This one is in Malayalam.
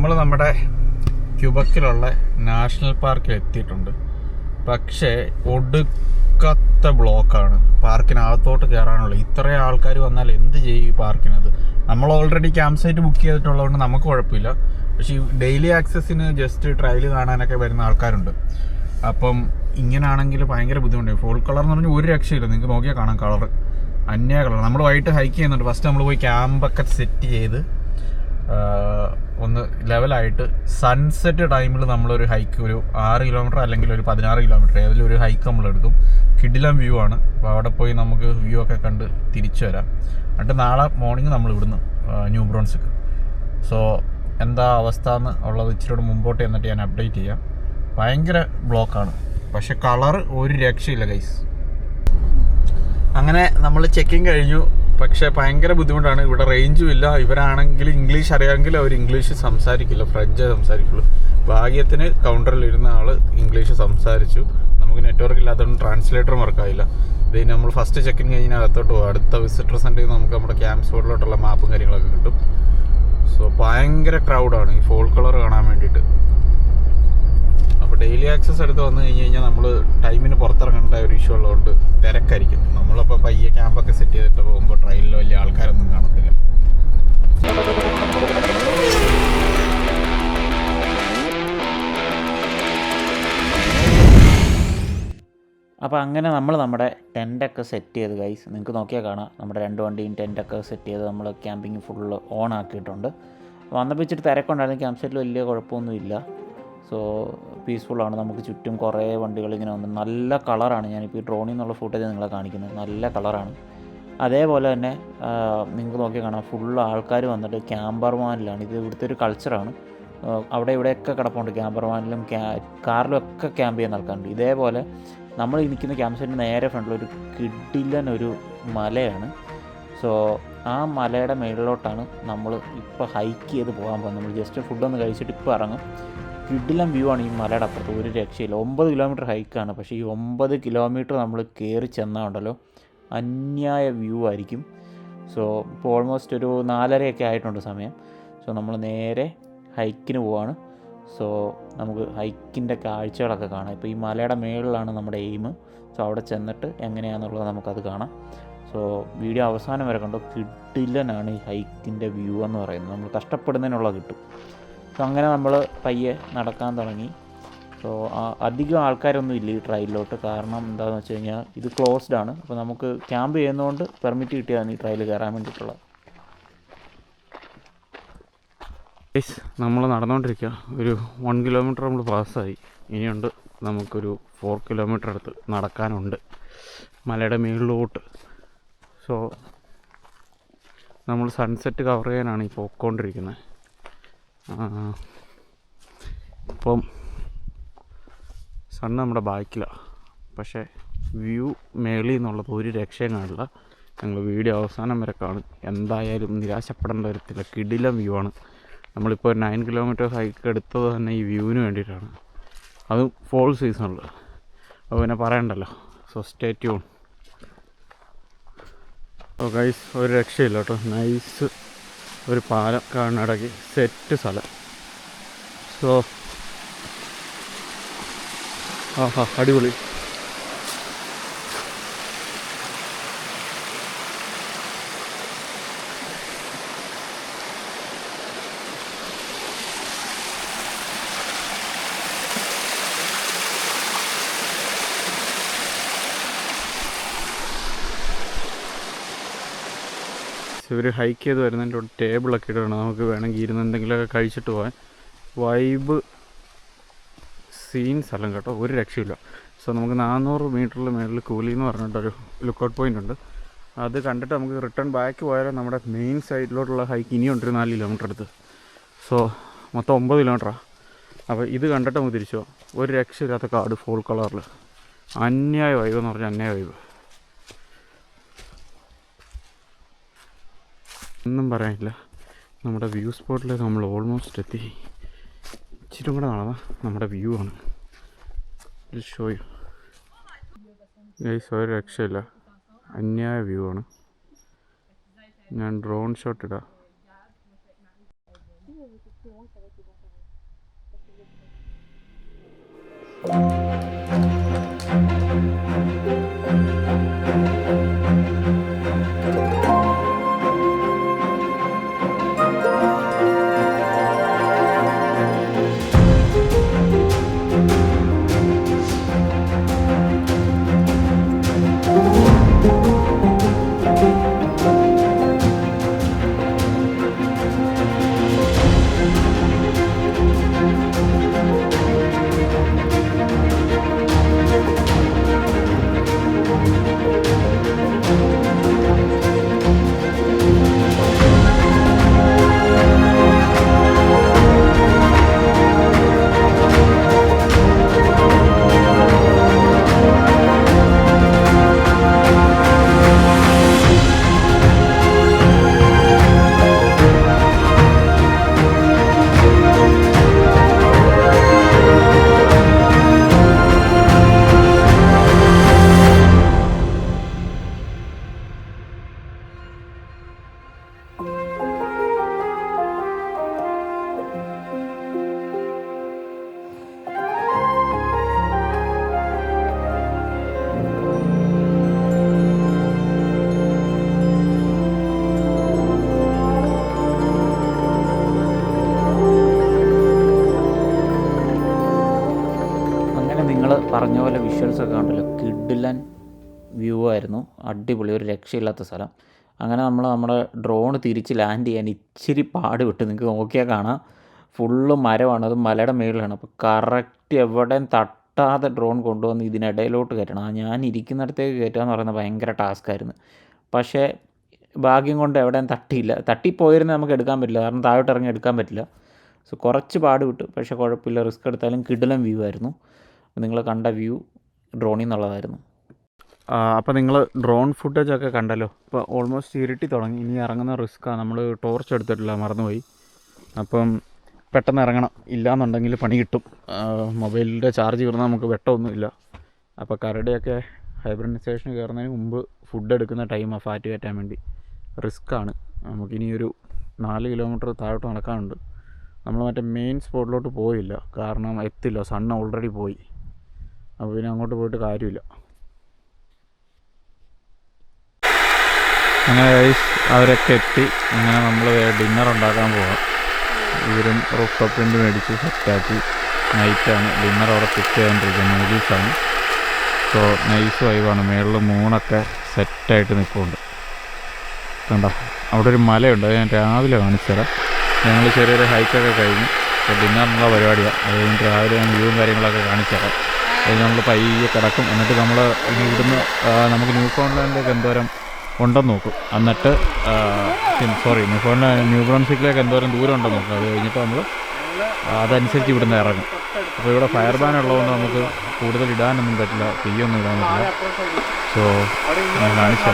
നമ്മൾ നമ്മുടെ ക്യുബക്കിലുള്ള നാഷണൽ പാർക്കിൽ എത്തിയിട്ടുണ്ട്. പക്ഷേ ഒടുക്കത്ത ബ്ലോക്കാണ്. പാർക്കിനകത്തോട്ട് കയറാനുള്ള ഇത്രയും ആൾക്കാർ വന്നാൽ എന്ത് ചെയ്യും ഈ പാർക്കിനത് നമ്മൾ ഓൾറെഡി ക്യാമ്പ് സൈറ്റ് ബുക്ക് ചെയ്തിട്ടുള്ളതുകൊണ്ട് നമുക്ക് കുഴപ്പമില്ല. പക്ഷേ ഈ ഡെയിലി ആക്സസിന് ജസ്റ്റ് ട്രയൽ കാണാനൊക്കെ വരുന്ന ആൾക്കാരുണ്ട്. അപ്പം ഇങ്ങനെയാണെങ്കിൽ ഭയങ്കര ബുദ്ധിമുട്ടായി. ഫുൾ കളർ എന്ന് പറഞ്ഞാൽ ഒരു രക്ഷയില്ല. നിങ്ങൾക്ക് നോക്കിയാൽ കാണാം കളർ അന്യ കളർ നമ്മൾ വൈകിട്ട് ഹൈക്ക് ചെയ്യുന്നുണ്ട്. ഫസ്റ്റ് നമ്മൾ പോയി ക്യാമ്പൊക്കെ സെറ്റ് ചെയ്ത് ഒന്ന് ലെവലായിട്ട് സൺസെറ്റ് ടൈമിൽ നമ്മളൊരു ഹൈക്ക് ഒരു ആറ് കിലോമീറ്റർ അല്ലെങ്കിൽ ഒരു പതിനാറ് കിലോമീറ്റർ ഏതെങ്കിലും ഒരു ഹൈക്ക് നമ്മളെടുക്കും. കിഡിലം വ്യൂ ആണ്. അപ്പോൾ അവിടെ പോയി നമുക്ക് വ്യൂ ഒക്കെ കണ്ട് തിരിച്ചു വരാം. എന്നിട്ട് നാളെ മോർണിംഗ് നമ്മൾ ഇവിടുന്ന് ന്യൂ ബ്രോൺസിക്ക് സോ എന്താ അവസ്ഥ എന്ന് ഉള്ളത് ഇച്ചിരി മുമ്പോട്ട് എന്നിട്ട് ഞാൻ അപ്ഡേറ്റ് ചെയ്യാം. ഭയങ്കര ബ്ലോക്കാണ് പക്ഷെ കളർ ഒരു രക്ഷയില്ല ഗൈസ് അങ്ങനെ നമ്മൾ ചെക്കിങ് കഴിഞ്ഞു. പക്ഷെ ഭയങ്കര ബുദ്ധിമുട്ടാണ്. ഇവിടെ റേഞ്ചും ഇല്ല. ഇവരാണെങ്കിൽ ഇംഗ്ലീഷ് അറിയാമെങ്കിൽ അവർ ഇംഗ്ലീഷ് സംസാരിക്കില്ല. ഫ്രഞ്ച് സംസാരിക്കുള്ളൂ. ഭാഗ്യത്തിന് കൗണ്ടറിൽ ഇരുന്ന ആൾ ഇംഗ്ലീഷ് സംസാരിച്ചു. നമുക്ക് നെറ്റ്വർക്ക് ഇല്ലാത്തതുകൊണ്ട് ട്രാൻസ്ലേറ്റർ വർക്കായില്ല ഇത് നമ്മൾ ഫസ്റ്റ് ചെക്കിൻ കഴിഞ്ഞാൽ അകത്തോട്ട് പോകും അടുത്ത വിസിറ്റർ സെന്ററിൽ നമുക്ക് നമ്മുടെ ക്യാമ്പ് സ്പോട്ടിലോട്ടുള്ള മാപ്പും കാര്യങ്ങളൊക്കെ കിട്ടും. സോ ഭയങ്കര ക്രൗഡാണ് ഈ ഫോൾ കളർ കാണാൻ വേണ്ടിയിട്ട്. ഡെയിലി ആക്സസ് എടുത്ത് വന്നു കഴിഞ്ഞ് കഴിഞ്ഞാൽ നമ്മൾ ടൈമിന് പുറത്തിറങ്ങേണ്ട ഒരു ഇഷ്യൂ ഉള്ളതുകൊണ്ട് തിരക്കായിരിക്കും. നമ്മളപ്പോൾ പയ്യെ ക്യാമ്പൊക്കെ സെറ്റ് ചെയ്തിട്ട് പോകുമ്പോൾ ട്രെയിനിൽ വലിയ ആൾക്കാരൊന്നും കാണത്തില്ല. അപ്പോൾ അങ്ങനെ നമ്മൾ നമ്മുടെ ടെന്റൊക്കെ സെറ്റ് ചെയ്ത് ഗൈസ് നിങ്ങൾക്ക് നോക്കിയാൽ കാണാം. നമ്മുടെ രണ്ട് വണ്ടിയും ടെന്റൊക്കെ സെറ്റ് ചെയ്ത് നമ്മൾ ക്യാമ്പിങ് ഫുള്ള് ഓൺ ആക്കിയിട്ടുണ്ട്. വന്നപ്പോൾ ഇച്ചിരി തിരക്കുണ്ടായിരുന്നു. ക്യാമ്പ് സൈറ്റിൽ വലിയ കുഴപ്പമൊന്നുമില്ല. സോ പീസ്ഫുള്ളാണ് നമുക്ക് ചുറ്റും കുറേ വണ്ടികൾ ഇങ്ങനെ വന്നു നല്ല കളറാണ് ഞാനിപ്പോൾ ഈ ഡ്രോണിൽ നിന്നുള്ള ഫുട്ടേജ് നിങ്ങളെ കാണിക്കുന്നത്. നല്ല കളറാണ് അതേപോലെ തന്നെ നിങ്ങൾക്ക് നോക്കി കാണാം. ഫുൾ ആൾക്കാർ വന്നിട്ട് ക്യാമ്പർമാനിലാണ് ഇത് ഇവിടുത്തെ ഒരു കൾച്ചറാണ് അവിടെ ഇവിടെയൊക്കെ കിടപ്പുണ്ട് ക്യാമ്പർമാനിലും ക്യാ കാറിലും ഒക്കെ ക്യാമ്പ് ചെയ്യാൻ ആൾക്കാരുണ്ട് ഇതേപോലെ നമ്മൾ നിൽക്കുന്ന ക്യാമ്പ് സൈറ്റിന് നേരെ ഫ്രണ്ടിൽ ഒരു കിഡിലൻ ഒരു മലയാണ്. സോ ആ മലയുടെ മേളിലോട്ടാണ് നമ്മൾ ഇപ്പോൾ ഹൈക്ക് ചെയ്ത് പോകാൻ പോകുന്നത്. നമ്മൾ ജസ്റ്റ് ഫുഡൊന്ന് കഴിച്ചിട്ട് ഇപ്പോൾ ഇറങ്ങും. കിഡിലൻ വ്യൂ ആണ് ഈ മലയുടെ അപ്പുറത്ത്. ഒരു രക്ഷയില്ല. ഒമ്പത് കിലോമീറ്റർ ഹൈക്കാണ് പക്ഷേ ഈ ഒമ്പത് കിലോമീറ്റർ നമ്മൾ കയറി ചെന്നാൽ ഉണ്ടല്ലോ. അന്യായ വ്യൂ ആയിരിക്കും. സോ ഇപ്പോൾ ഓൾമോസ്റ്റ് ഒരു നാലരയൊക്കെ ആയിട്ടുണ്ട് സമയം. സോ നമ്മൾ നേരെ ഹൈക്കിന് പോവാണ്. സോ നമുക്ക് ഹൈക്കിന്റെ കാഴ്ചകളൊക്കെ കാണാം. ഇപ്പോൾ ഈ മലയുടെ മേളിലാണ് നമ്മുടെ എയിം സോ അവിടെ ചെന്നിട്ട് എങ്ങനെയാണെന്നുള്ളത് നമുക്കത് കാണാം. സോ വീഡിയോ അവസാനം വരെ കണ്ടോ? കിട്ടില്ലനാണ് ഈ ഹൈക്കിന്റെ വ്യൂ എന്ന് പറയുന്നത്. നമ്മൾ കഷ്ടപ്പെടുന്നതിനുള്ള കിട്ടും. സോ അങ്ങനെ നമ്മൾ പയ്യെ നടക്കാൻ തുടങ്ങി. സോ അധികം ആൾക്കാരൊന്നും ഇല്ല ഈ ട്രയലിലോട്ട്. കാരണം എന്താണെന്ന് വെച്ച് കഴിഞ്ഞാൽ ഇത് ക്ലോസ്ഡ് ആണ്. അപ്പോൾ നമുക്ക് ക്യാമ്പ് ചെയ്യുന്നതുകൊണ്ട് പെർമിറ്റ് കിട്ടിയതാണ് ഈ ട്രയൽ കയറാൻ വേണ്ടിയിട്ടുള്ളത്. നമ്മൾ നടന്നുകൊണ്ടിരിക്കുക ഒരു വൺ കിലോമീറ്റർ നമ്മൾ പാസ്സായി ഇനിയുണ്ട് നമുക്കൊരു ഫോർ കിലോമീറ്റർ അടുത്ത് നടക്കാനുണ്ട്. മലയുടെ മുകളിലോട്ട് സോ നമ്മൾ സൺസെറ്റ് കവർ ചെയ്യാനാണ് ഈ പോയിക്കൊണ്ടിരിക്കുന്നത് ഇപ്പം സൺ നമ്മുടെ ബാക്കിലാണ് പക്ഷേ വ്യൂ മേളിൽ നിന്നുള്ളത് ഒരു രക്ഷയും കാണില്ല. ഞങ്ങൾ വീഡിയോ അവസാനം വരെ കാണും. എന്തായാലും നിരാശപ്പെടേണ്ട വരത്തില്ല കിടിലം വ്യൂ ആണ്. നമ്മളിപ്പോൾ നയൻ കിലോമീറ്റർ ഹൈക്ക് എടുത്തത് തന്നെ ഈ വ്യൂവിന് വേണ്ടിയിട്ടാണ്. അതും ഫോൾ സീസണിൽ അപ്പോൾ പിന്നെ പറയണ്ടല്ലോ. So stay tuned oh guys ഒരു രക്ഷയില്ല കേട്ടോ. നൈസ് ഒരു പാലം കാണുന്നിടയ്ക്ക് സെറ്റ് സ്ഥലം. സോ ആഹാ അടിപൊളി. ഇവർ ഹൈക്ക് ചെയ്ത് വരുന്നതിന്റെ കൂടെ ടേബിളൊക്കെ ഇടണം. നമുക്ക് വേണമെങ്കിൽ ഇരുന്ന് എന്തെങ്കിലുമൊക്കെ കഴിച്ചിട്ട് പോകാൻ വൈബ് സീൻ സ്ഥലം കേട്ടോ. ഒരു രക്ഷയില്ല. സോ നമുക്ക് നാനൂറ് മീറ്ററിൽ മേളിൽ കൂലി എന്ന് പറഞ്ഞിട്ടൊരു ലുക്കൗട്ട് പോയിന്റ് ഉണ്ട്. അത് കണ്ടിട്ട് നമുക്ക് റിട്ടേൺ ബാക്ക് പോയാലും നമ്മുടെ മെയിൻ സൈഡിലോട്ടുള്ള ഹൈക്ക് ഇനിയുണ്ട് ഒരു നാല് കിലോമീറ്റർ അടുത്ത്. സോ മൊത്തം ഒമ്പത് കിലോമീറ്ററാണ് അപ്പോൾ ഇത് കണ്ടിട്ട് നമുക്ക് തിരിച്ചു ഒരു രക്ഷയില്ലാത്ത കാട് ഫുൾ കളറിൽ അന്യായ വൈബ് എന്ന് പറഞ്ഞാൽ അന്യായ വൈബ് ഒന്നും പറയാനില്ല. നമ്മുടെ വ്യൂ സ്പോട്ടിലേക്ക് നമ്മൾ ഓൾമോസ്റ്റ് എത്തി. ഇച്ചിരി കൂടെ നടന്ന നമ്മുടെ വ്യൂ ആണ്. ഷോ യു ഗൈസ് ഒരു രക്ഷയില്ല. അന്യായ വ്യൂ ആണ്. ഞാൻ ഡ്രോൺ ഷോട്ട് ഇടാം. ഒക്കെ ഉണ്ടല്ലോ കിഡിലൻ വ്യൂ ആയിരുന്നു. അടിപൊളി. ഒരു രക്ഷയില്ലാത്ത സ്ഥലം. അങ്ങനെ നമ്മൾ നമ്മുടെ ഡ്രോൺ തിരിച്ച് ലാൻഡ് ചെയ്യാൻ ഇച്ചിരി പാട് വിട്ട് നിങ്ങൾക്ക് നോക്കിയാൽ കാണാം. ഫുള്ള് മരമാണ്. അത് മലയുടെ മേളിലാണ്. അപ്പോൾ കറക്റ്റ് എവിടെയും തട്ടാതെ ഡ്രോൺ കൊണ്ടുവന്ന് ഇതിനിടയിലോട്ട് കയറ്റണം. ആ ഞാൻ ഇരിക്കുന്നിടത്തേക്ക് കയറ്റുക എന്ന് പറയുന്നത് ഭയങ്കര ടാസ്ക്കായിരുന്നു പക്ഷേ ഭാഗ്യം കൊണ്ട് എവിടെയും തട്ടിയില്ല. തട്ടിപ്പോയിരുന്നേ നമുക്ക് എടുക്കാൻ പറ്റില്ല. കാരണം താഴോട്ട് ഇറങ്ങി എടുക്കാൻ പറ്റില്ല. സോ കുറച്ച് പാട് വിട്ടു പക്ഷേ കുഴപ്പമില്ല. റിസ്ക് എടുത്താലും കിടിലം വ്യൂ ആയിരുന്നു. നിങ്ങൾ കണ്ട വ്യൂ ഡ്രോണിൽ നിന്നുള്ളതായിരുന്നു അപ്പോൾ നിങ്ങൾ ഡ്രോൺ ഫുട്ടേജ് ഒക്കെ കണ്ടല്ലോ? ഇപ്പോൾ ഓൾമോസ്റ്റ് ഇരുട്ടി തുടങ്ങി. ഇനി ഇറങ്ങുന്ന റിസ്ക്കാണ് നമ്മൾ ടോർച്ച് എടുത്തിട്ടില്ല മറന്നുപോയി. അപ്പം പെട്ടെന്ന് ഇറങ്ങണം. ഇല്ലാന്നുണ്ടെങ്കിൽ പണി കിട്ടും. മൊബൈലിന്റെ ചാർജ് കയറുന്ന നമുക്ക് വെട്ടമൊന്നുമില്ല. അപ്പോൾ കരടിയൊക്കെ ഹൈബ്രിഡൈസേഷൻ കയറുന്നതിന് മുമ്പ് ഫുഡ് എടുക്കുന്ന ടൈമാണ് ഫാറ്റ് കയറ്റാൻ വേണ്ടി. റിസ്ക്കാണ് നമുക്കിനി ഒരു നാല് കിലോമീറ്റർ താഴോട്ട് നടക്കാനുണ്ട്. നമ്മൾ മറ്റേ മെയിൻ സ്പോട്ടിലോട്ട് പോയില്ല. കാരണം എത്തില്ല. സൺ ഓൾറെഡി പോയി. അപ്പോൾ പിന്നെ അങ്ങോട്ട് പോയിട്ട് കാര്യമില്ല. അങ്ങനെ ഗൈസ് അവരൊക്കെ എത്തി. അങ്ങനെ നമ്മൾ ഡിന്നർ ഉണ്ടാക്കാൻ പോകാം ഇവരും റൂഫ് മേടിച്ച് സെറ്റാക്കി നൈറ്റാണ് ഡിന്നർ അവിടെ ഫിക്സ് ചെയ്തുകൊണ്ടിരിക്കുന്നത് നൂഡിൽസാണ് സോ നൈസ് വൈവാണ് മേളിൽ മൂണൊക്കെ സെറ്റായിട്ട് നിൽക്കുന്നുണ്ട് കണ്ടോ? അവിടെ ഒരു മലയുണ്ട്. അത് ഞാൻ രാവിലെ കാണിച്ചു തരാം. ഞങ്ങൾ ചെറിയൊരു ഹൈക്കൊക്കെ കഴിഞ്ഞു. ഡിന്നറിനുള്ള പരിപാടിയാണ് അത് രാവിലെ ഞാൻ വ്യൂവും കാര്യങ്ങളൊക്കെ കാണിച്ചു തരാം. നമ്മൾ പയ്യെ കിടക്കും. എന്നിട്ട് നമ്മൾ ഇവിടുന്ന് നമുക്ക് ന്യൂ ഫോൺലാൻഡിലേക്ക് എന്തോരം ഉണ്ടെന്ന് നോക്കും. എന്നിട്ട് സോറി ന്യൂ ഫോൺ ന്യൂ ബ്രോൺസിക്കിലേക്ക് എന്തോരം ദൂരം ഉണ്ടെന്ന് നോക്കും. അത് കഴിഞ്ഞിട്ട് നമ്മൾ അതനുസരിച്ച് ഇവിടുന്ന് ഇറങ്ങും. അപ്പോൾ ഇവിടെ ഫയർ ബാൻ ഉള്ളതുകൊണ്ട് നമുക്ക് കൂടുതൽ ഇടാനൊന്നും പറ്റില്ല. തീയൊന്നും ഇടാൻ പറ്റില്ല. സോ ഞാൻ കാണിച്ചു